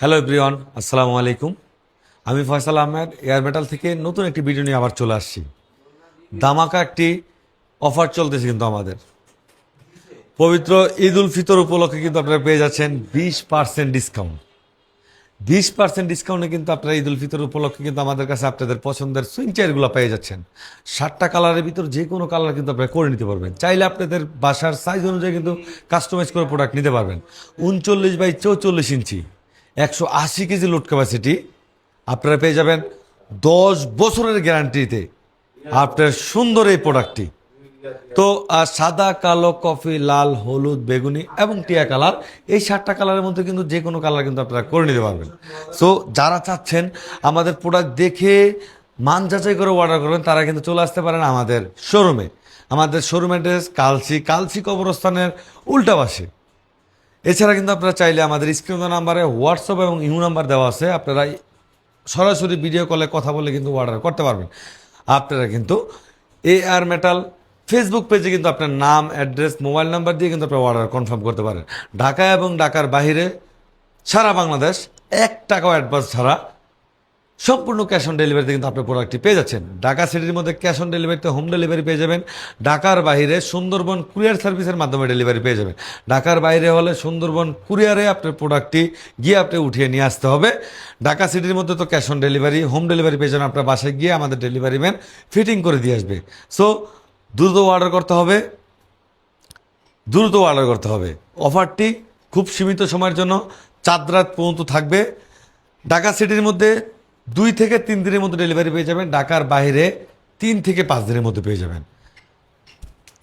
Hello everyone আসসালামু আলাইকুম আমি ফয়সাল আহমেদ, এয়ার মেটাল থেকে নতুন একটি ভিডিও নিয়ে আবার চলে আসছি। দামাকা একটি অফার চলতেছে কিন্তু আমাদের। পবিত্র ঈদ উল ফিতর উপলক্ষে কিন্তু আপনারা পেয়ে যাচ্ছেন বিশ পার্সেন্ট ডিসকাউন্ট বিশ পার্সেন্ট ডিসকাউন্টে কিন্তু আপনারা ঈদ উল ফিতর উপলক্ষে কিন্তু আমাদের কাছে আপনাদের পছন্দের সুইং চেয়ারগুলো পেয়ে যাচ্ছেন। ষাটটা কালারের ভিতর যে কোনো কালার কিন্তু আপনারা করে নিতে পারবেন। চাইলে আপনাদের বাসার সাইজ অনুযায়ী কিন্তু কাস্টমাইজ করে প্রোডাক্ট নিতে পারবেন। উনচল্লিশ বাই চৌচল্লিশ ইঞ্চি একশো আশি কেজি লোড ক্যাপাসিটি আপনারা পেয়ে যাবেন দশ বছরের গ্যারান্টিতে আপনার সুন্দর এই প্রোডাক্টটি তো সাদা, কালো, কফি, লাল, হলুদ, বেগুনি এবং টিয়া কালার, এই সাতটা কালারের মধ্যে কিন্তু যে কোনো কালার কিন্তু আপনারা করে নিতে পারবেন। সো যারা চাচ্ছেন আমাদের প্রোডাক্ট দেখে মান যাচাই করে অর্ডার করবেন, তারা কিন্তু চলে আসতে পারেন আমাদের শোরুমে আমাদের শোরুম অ্যাড্রেস কালসি কালসি কবরস্থানের উল্টা পাশে। এছাড়া কিন্তু আপনারা চাইলে আমাদের স্ক্রিন নাম্বারে হোয়াটসঅ্যাপ এবং ইউ নাম্বার দেওয়া আছে। আপনারা সরাসরি ভিডিও কলে কথা বলে কিন্তু অর্ডার করতে পারবেন। আপনারা কিন্তু এ আর মেটাল ফেসবুক পেজে কিন্তু আপনার নাম অ্যাড্রেস মোবাইল নাম্বার দিয়ে কিন্তু আপনার অর্ডার কনফার্ম করতে পারেন। ঢাকা এবং ঢাকার বাহিরে সারা বাংলাদেশ এক টাকাও অ্যাডভান্স ছাড়া সম্পূর্ণ ক্যাশ অন ডেলিভারিতে কিন্তু আপনি প্রোডাক্টটি পেয়ে যাচ্ছেন। ঢাকা সিটির মধ্যে ক্যাশ অন ডেলিভারিতে হোম ডেলিভারি পেয়ে যাবেন। ঢাকার বাইরে সুন্দরবন কুরিয়ার সার্ভিসের মাধ্যমে ডেলিভারি পেয়ে যাবেন। ঢাকার বাইরে হলে সুন্দরবন কুরিয়ারে আপনার প্রোডাক্টটি গিয়ে আপনি উঠিয়ে নিয়ে আসতে হবে। ঢাকা সিটির মধ্যে তো cash on delivery home delivery পেয়ে যাবেন। আপনার বাসায় গিয়ে আমাদের ডেলিভারি ম্যান ফিটিং করে দিয়ে আসবে। সো দ্রুত অর্ডার করতে হবে। দ্রুত অর্ডার করতে হবে। অফারটি খুব সীমিত সময়ের জন্য, চাঁদ রাত পর্যন্ত থাকবে। ঢাকা সিটির মধ্যে দুই থেকে তিন দিনের মধ্যে ডেলিভারি পেয়ে যাবেন। ঢাকার বাইরে তিন থেকে পাঁচ দিনের মধ্যে পেয়ে যাবেন।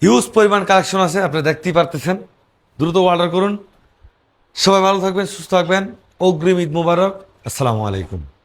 হিউজ পরিমাণ কালেকশন আছে আপনারা দেখতেই পারতেছেন। দ্রুত অর্ডার করুন। সবাই ভালো থাকবেন, সুস্থ থাকবেন। অগ্রিম ঈদ মুবারক। আসসালামু আলাইকুম।